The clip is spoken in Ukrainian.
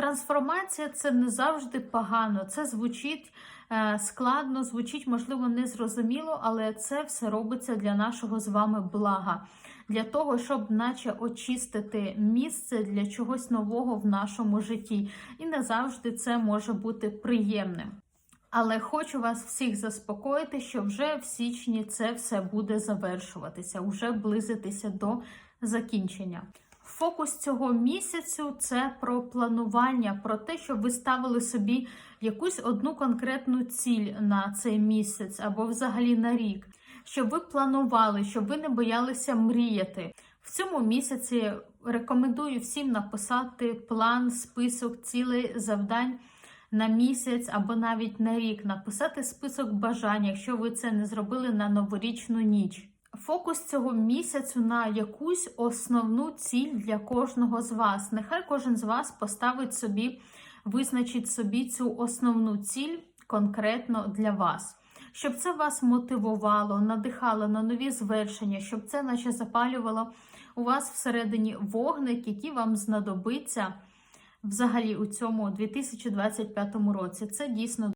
Трансформація це не завжди погано. Це звучить е, складно, звучить, можливо, незрозуміло, але це все робиться для нашого з вами блага. Для того, щоб наче очистити місце для чогось нового в нашому житті. І не завжди це може бути приємним. Але хочу вас всіх заспокоїти, що вже в січні це все буде завершуватися, вже близитися до закінчення. Фокус цього місяцю це про планування, про те, щоб ви ставили собі якусь одну конкретну ціль на цей місяць або взагалі на рік, щоб ви планували, щоб ви не боялися мріяти. В цьому місяці рекомендую всім написати план, список цілей, завдань на місяць або навіть на рік, написати список бажань, якщо ви це не зробили на новорічну ніч. Фокус цього місяцю на якусь основну ціль для кожного з вас. Нехай кожен з вас поставить собі, визначить собі цю основну ціль конкретно для вас. Щоб це вас мотивувало, надихало на нові звершення, щоб це наче запалювало у вас всередині вогник, який вам знадобиться взагалі у цьому 2025 році. Це дійсно